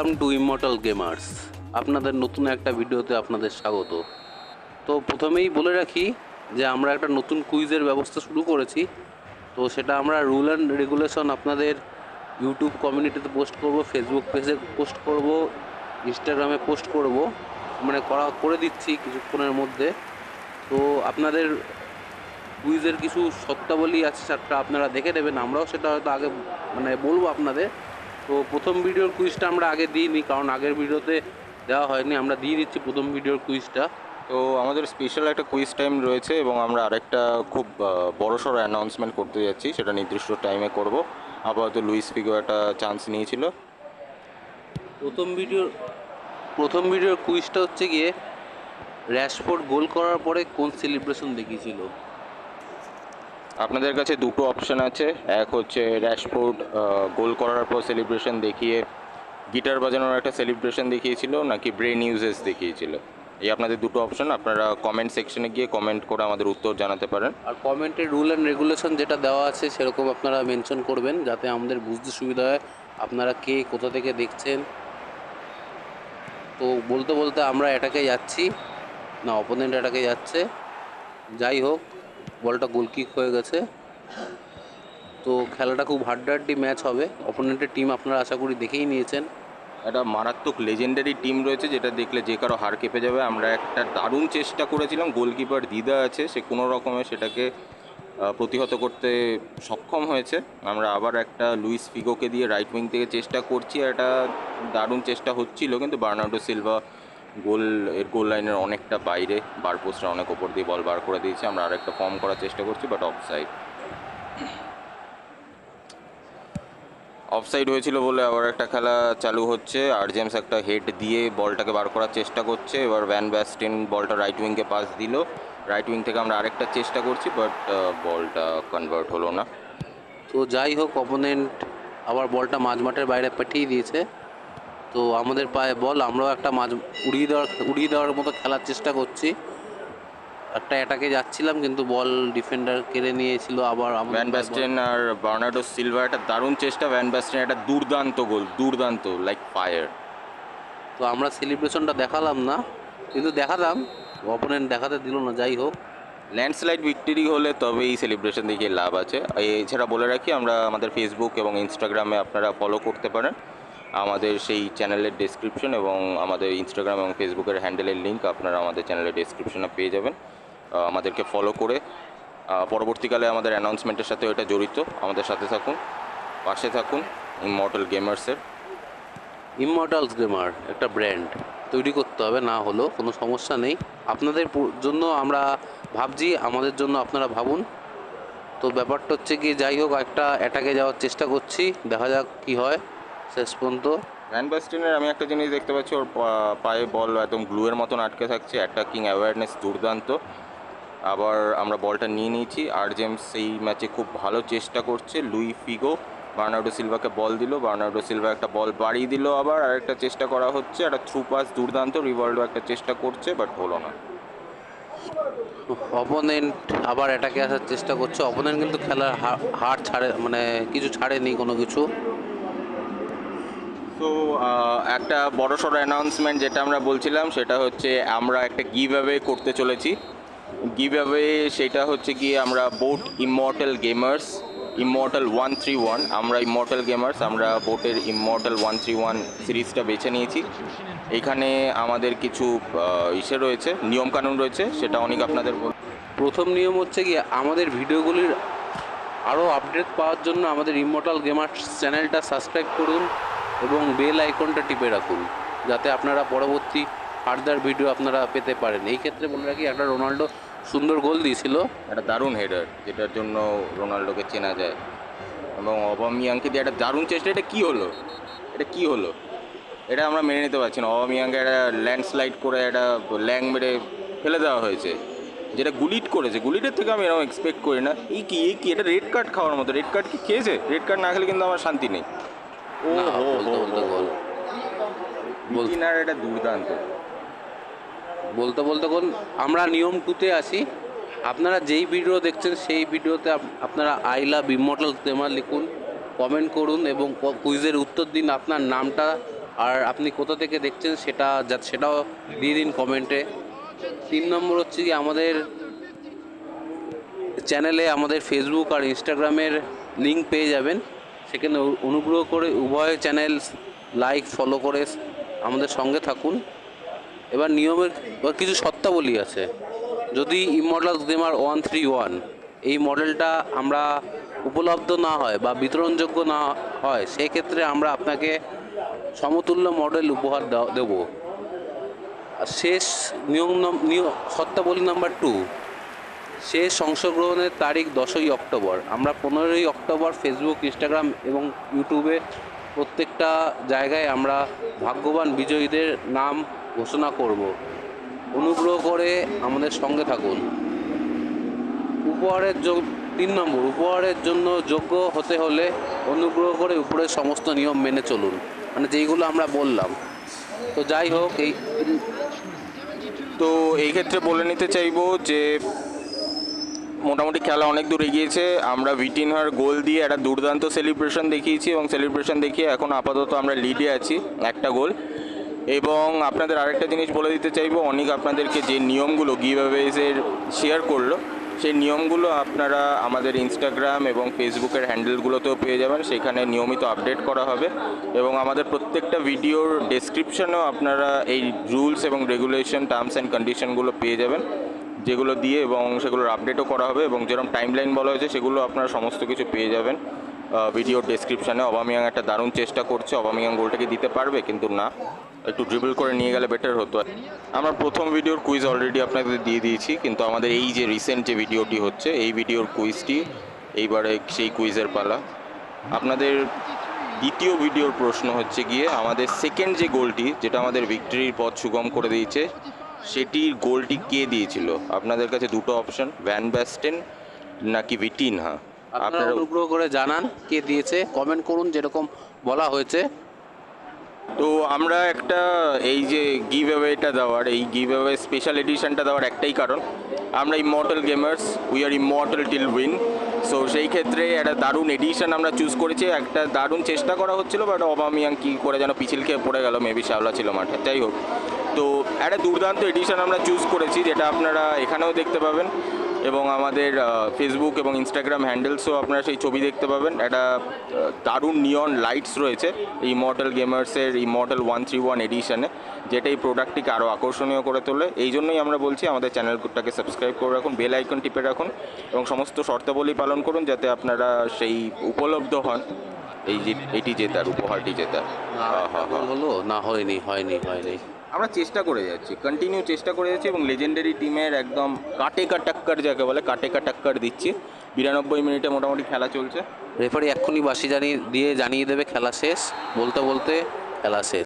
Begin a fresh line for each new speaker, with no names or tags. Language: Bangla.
ওয়েলকাম টু ইমর্টাল গেমার্স আপনাদের নতুন একটা ভিডিওতে আপনাদের স্বাগত। তো প্রথমেই বলে রাখি যে আমরা একটা নতুন কুইজের ব্যবস্থা শুরু করেছি। তো সেটা আমরা রুল অ্যান্ড রেগুলেশন আপনাদের ইউটিউব কমিউনিটিতে পোস্ট করব, ফেসবুক পেজে পোস্ট করব, ইনস্টাগ্রামে পোস্ট করব। মানে করা, করে দিচ্ছি কিছুক্ষণের মধ্যে। তো আপনাদের কুইজের কিছু সত্তাবলী আছে, সেটা আপনারা দেখে নেবেন। আমরাও সেটা হয়তো আগে মানে বলব আপনাদের। তো প্রথম ভিডিওর কুইজটা আমরা আগে দিইনি কারণ আগের ভিডিওতে দেওয়া হয়নি আমরা দিয়ে দিচ্ছি প্রথম ভিডিওর কুইজটা
তো আমাদের স্পেশাল একটা কুইজ টাইম রয়েছে এবং আমরা আরেকটা খুব বড় সড়ো অ্যানাউন্সমেন্ট করতে যাচ্ছি সেটা নির্দিষ্ট টাইমে করব। আপাতত লুইস ফিগো একটা চান্স নিয়েছিল।
প্রথম ভিডিওর প্রথম ভিডিওর কুইজটা হচ্ছে গিয়ে র্যাশফোর্ড গোল করার পরে কোন সেলিব্রেশন দেখিয়েছিল?
আপনাদের কাছে দুটো অপশান আছে। এক হচ্ছে র্যাশফোর্ড গোল করার পর সেলিব্রেশন দেখিয়ে গিটার বাজানোর একটা সেলিব্রেশন দেখিয়েছিল, নাকি ব্রেন ইউজেস দেখিয়েছিল? এই আপনাদের দুটো অপশন আপনারা কমেন্ট সেকশনে গিয়ে কমেন্ট করে আমাদের উত্তর জানাতে পারেন।
আর কমেন্টের রুল অ্যান্ড রেগুলেশন যেটা দেওয়া আছে, সেরকম আপনারা মেনশন করবেন, যাতে আমাদের বুঝতে সুবিধা হয় আপনারা কে, কোথা থেকে দেখছেন। তো বলতে বলতে আমরা এটাকে যাচ্ছি, না অপোনেন্ট এটাকে যাচ্ছে। যাই হোক বলটা গোলকিক হয়ে গেছে। তো খেলাটা খুব হাড্ডাহাড্ডি ম্যাচ হবে। অপোনেন্টের টিম আপনারা আশা করি দেখেই নিয়েছেন।
একটা মারাত্মক লেজেন্ডারি টিম রয়েছে, যেটা দেখলে যে কারও হার কেঁপে যাবে। আমরা একটা দারুণ চেষ্টা করেছিলাম। গোলকিপার দিদা আছে, সে কোনো রকমে সেটাকে প্রতিহত করতে সক্ষম হয়েছে। আমরা আবার একটা লুইস ফিগোকে দিয়ে রাইট উইং থেকে চেষ্টা করছি। একটা দারুণ চেষ্টা হচ্ছিল, কিন্তু বার্নার্ডো সিলভা গোল, এর গোল লাইনের অনেকটা বাইরে। বার পোস্টটা অনেক ওপর দিয়ে বল বার করে দিয়েছে। আমরা আরেকটা ফর্ম করার চেষ্টা করছি বাট অফ সাইড অফসাইড হয়েছিল বলে আবার একটা খেলা চালু হচ্ছে। আর জেমস একটা হেড দিয়ে বলটাকে বার করার চেষ্টা করছে। এবার ভ্যান ব্যাস্টিন বলটা রাইট উইংকে পাস দিল। রাইট উইং থেকে আমরা আরেকটা চেষ্টা করছি বাট বলটা কনভার্ট হলো না।
তো যাই হোক অপোনেন্ট আবার বলটা মাঝ মাঠের বাইরে পাঠিয়ে দিয়েছে। তো আমাদের পায়ে বল আমরাও একটা মাঝ উড়িয়ে দেওয়ার উড়িয়ে দেওয়ার মতো খেলার চেষ্টা করছি। একটা অ্যাটাকে যাচ্ছিলাম কিন্তু বল ডিফেন্ডার কেড়ে নিয়েছিল আবার
ভ্যান ব্যাস্টেন আর বার্নার্ডো সিলভা একটা দারুণ চেষ্টা। ভ্যান ব্যাস্টেন একটা দুর্দান্ত গোল দুর্দান্ত লাইক ফায়ার
তো আমরা সেলিব্রেশনটা দেখালাম না কিন্তু দেখালাম অপোনেন্ট দেখাতে দিল না যাই হোক।
ল্যান্ডস্লাইড ভিক্টরি হলে তবে এই সেলিব্রেশন দেখে লাভ আছে। এছাড়া বলে রাখি আমরা আমাদের ফেসবুক এবং ইনস্টাগ্রামে আপনারা ফলো করতে পারেন। আমাদের সেই চ্যানেলের ডেসক্রিপশন এবং আমাদের ইনস্টাগ্রাম এবং ফেসবুকের হ্যান্ডেলের লিঙ্ক আপনারা আমাদের চ্যানেলের ডেসক্রিপশনে পেয়ে যাবেন। আমাদেরকে ফলো করে পরবর্তীকালে আমাদের অ্যানাউন্সমেন্টের সাথে এটা জড়িত। আমাদের সাথে থাকুন, পাশে থাকুন ইমর্টাল গেমার্সের
ইমমর্টালস গেমার একটা ব্র্যান্ড তৈরি করতে হবে, না হলেও কোনো সমস্যা নেই। আপনাদের জন্য আমরা ভাবছি, আমাদের জন্য আপনারা ভাবুন। তো ব্যাপারটা হচ্ছে কি যাই হোক, একটা অ্যাটাকে যাওয়ার চেষ্টা করছি। দেখা যাক কি হয়। শেষ পর্যন্ত।
ভ্যান বাস্টিনের আমি একটা জিনিস দেখতে পাচ্ছি ওর পায়ে বল একদম গ্লুয়ের মতন আটকে থাকছে অ্যাটাকিং অ্যাওয়ারনেস দুর্দান্ত। আবার আমরা বলটা নিয়ে নিয়েছি আর জেমস সেই ম্যাচে খুব ভালো চেষ্টা করছে লুই ফিগো বার্নার্ডো সিলভাকে বল দিল বার্নার্ডো সিলভা একটা বল বাড়িয়ে দিল আবার আর একটা চেষ্টা করা হচ্ছে একটা থ্রু পাস দুর্দান্ত রিভলডো একটা চেষ্টা করছে বাট হলো না।
অপোনেন্ট আবার অ্যাটাকে আসার চেষ্টা করছে অপোনেন্ট কিন্তু খেলার হার ছাড়ে মানে কিছু ছাড়েনি কোনো কিছু।
তো একটা বড় সড়ো অ্যানাউন্সমেন্ট যেটা আমরা বলছিলাম, সেটা হচ্ছে আমরা একটা গিভ অ্যাওয়ে করতে চলেছি। গিভ অ্যাওয়ে সেটা হচ্ছে কি আমরা vote Immortal Gamers Immortal one three one আমরা ইমর্টাল গেমার্স আমরা বোটের ইমর্টাল ওয়ান থ্রি ওয়ান সিরিজটা বেছে নিয়েছি। এখানে আমাদের কিছু ইসে রয়েছে, নিয়মকানুন রয়েছে, সেটা অনেক আপনাদের
প্রথম নিয়ম হচ্ছে কি আমাদের ভিডিওগুলির আরও আপডেট পাওয়ার জন্য আমাদের ইমোটাল গেমার্স চ্যানেলটা সাবস্ক্রাইব করুন। এবং বেল আইকনটা টিপে রাখুন, যাতে আপনারা পরবর্তী ফার্দার ভিডিও আপনারা পেতে পারেন। এই ক্ষেত্রে বলে রাখি, একটা রোনাল্ডো সুন্দর গোল দিয়েছিল।
একটা দারুণ হেডার যেটার জন্য রোনাল্ডোকে চেনা যায়। এবং অবামিয়াংকে দিয়ে একটা দারুণ চেষ্টা এটা কী হলো? এটা কী হলো? এটা আমরা মেনে নিতে পারছি না। অবামিয়াংকে একটা ল্যান্ডস্লাইড করে একটা ল্যাং মেরে ফেলে দেওয়া হয়েছে, যেটা গুলিট করেছে। গুলিটের থেকে আমি এরকম এক্সপেক্ট করি না। এই কি এই কি? এটা রেড কার্ড খাওয়ার মতো। রেড কার্ড কি খেয়েছে? রেড কার্ড না খেলে কিন্তু আমার শান্তি নেই। ও
না, বলতে বলতে গোল। বল-
এটা দুর্দান্ত।
বলতে বলতে কোন? আমরা নিয়ম টুতে আসি। আপনারা যেই ভিডিও দেখছেন সেই ভিডিওতে আপনারা আই লাভ ইমোটাল তেমা লিখুন কমেন্ট করুন এবং কুইজের উত্তর দিন আপনার নামটা আর আপনি কোথা থেকে দেখছেন সেটা যা সেটাও দিয়ে দিন কমেন্টে। তিন নম্বর হচ্ছে কি আমাদের চ্যানেলে আমাদের ফেসবুক আর ইনস্টাগ্রামের লিঙ্ক পেয়ে যাবেন। সেখানে অনুগ্রহ করে উভয় চ্যানেল লাইক ফলো করে আমাদের সঙ্গে থাকুন। এবার নিয়মের কিছু শর্তাবলী আছে। যদি immortal gamer one three one এই মডেলটা আমরা উপলব্ধ না হয় বা বিতরণযোগ্য না হয়, সেক্ষেত্রে আমরা আপনাকে সমতুল্য মডেল উপহার দেবো। আর শেষ নিয়ম শর্তাবলী নাম্বার টু শেষ অংশগ্রহণের তারিখ দশই অক্টোবর। আমরা পনেরোই অক্টোবর ফেসবুক ইনস্টাগ্রাম এবং ইউটিউবে প্রত্যেকটা জায়গায় আমরা ভাগ্যবান বিজয়ীদের নাম ঘোষণা করব। অনুগ্রহ করে আমাদের সঙ্গে থাকুন। উপহারের যোগ, তিন নম্বর, উপহারের জন্য যোগ্য হতে হলে অনুগ্রহ করে উপরের সমস্ত নিয়ম মেনে চলুন। মানে যেইগুলো আমরা বললাম। তো যাই হোক, এই
তো এই ক্ষেত্রে বলে নিতে চাইব যে মোটামুটি খেলা অনেক দূর এগিয়েছে। আমরা ভিটিনহার গোল দিয়ে একটা দুর্দান্ত সেলিব্রেশন দেখিয়েছি এবং সেলিব্রেশন দেখিয়ে এখন আপাতত আমরা লিডে আছি, একটা গোল। এবং আপনাদের আরেকটা জিনিস বলে দিতে চাইব, অনেক আপনাদেরকে যে নিয়মগুলো গিভঅ্যাওয়েজের শেয়ার করল, সেই নিয়মগুলো আপনারা আমাদের ইনস্টাগ্রাম এবং ফেসবুকের হ্যান্ডেলগুলোতেও পেয়ে যাবেন। সেখানে নিয়মিত আপডেট করা হবে এবং আমাদের প্রত্যেকটা ভিডিওর ডেসক্রিপশনেও আপনারা এই রুলস এবং রেগুলেশন টার্মস অ্যান্ড কন্ডিশনগুলো পেয়ে যাবেন। যেগুলো দিয়ে এবং সেগুলোর আপডেটও করা হবে এবং যেরকম টাইমলাইন বলা হয়েছে, সেগুলো আপনারা সমস্ত কিছু পেয়ে যাবেন। ভিডিওর ডেসক্রিপশানে অবামিয়াং একটা দারুণ চেষ্টা করছে। অবামিয়াং গোলটাকে দিতে পারবে, কিন্তু না। একটু ড্রিবল করে নিয়ে গেলে বেটার হতো। আমরা প্রথম ভিডিওর কুইজ অলরেডি আপনাদের দিয়ে দিয়েছি, কিন্তু আমাদের এই যে রিসেন্ট যে ভিডিওটি হচ্ছে, এই ভিডিওর কুইজটি এইবারে সেই কুইজের পালা। আপনাদের দ্বিতীয় ভিডিওর প্রশ্ন হচ্ছে গিয়ে, আমাদের সেকেন্ড যে গোলটি যেটা আমাদের ভিক্টরির পথ সুগম করে দিয়েছে সেটির গোলটি কে দিয়েছিল? আপনাদের কাছে দুটো অপশন ভ্যান ব্যাস্টেন নাকি ভিটিনহা
আপনারা
আপনারা
অনুগ্রহ করে জানান কে দিয়েছে কমেন্ট করুন যেরকম বলা হয়েছে।
তো আমরা একটা এই যে গিভ অ্যাওয়েটা দেওয়ার এই গিভ অ্যাওয়ে স্পেশাল এডিশনটা দেওয়ার একটাই কারণ আমরা immortal gamers we are immortal till win so সেই ক্ষেত্রে একটা দারুণ এডিশন আমরা চুজ করেছি। একটা দারুণ চেষ্টা করা হচ্ছিল বাট অবামিয়াং কী করে যেন পিছিল খেয়ে পড়ে গেল মেবি শ্যাওলা ছিল মাঠে। যাই হোক, তো একটা দুর্দান্ত এডিশন আমরা চুজ করেছি, যেটা আপনারা এখানেও দেখতে পাবেন। এবং আমাদের ফেসবুক এবং ইনস্টাগ্রাম হ্যান্ডেলসও আপনারা সেই ছবি দেখতে পাবেন। একটা দারুণ নিয়ন লাইটস রয়েছে এই মডেল গেমার্সের এই মডেল ওয়ান থ্রি ওয়ান এডিশনে যেটা এই প্রোডাক্টটিকে আরও আকর্ষণীয় করে তোলে। এই জন্যই আমরা বলছি আমাদের চ্যানেলটাকে সাবস্ক্রাইব করে রাখুন বেল আইকন টিপে রাখুন এবং সমস্ত শর্তাবলী পালন করুন যাতে আপনারা সেই উপলব্ধ হন। এই যে এটি জেতার উপহারটি জেতার
হলো? না হয়নি হয়নি হয়নি।
আমরা চেষ্টা করে যাচ্ছি কন্টিনিউ চেষ্টা করে যাচ্ছি এবং লেজেন্ডারি টিমের একদম কাটে কা টাক্কার যাকে বলে কাটে কা টাক্কার দিচ্ছি। বিরানব্বই মিনিটে মোটামুটি খেলা চলছে।
রেফারি এক্ষুনি বাসি জানিয়ে দিয়ে জানিয়ে দেবে, খেলা শেষ, বলতে বলতে খেলা শেষ।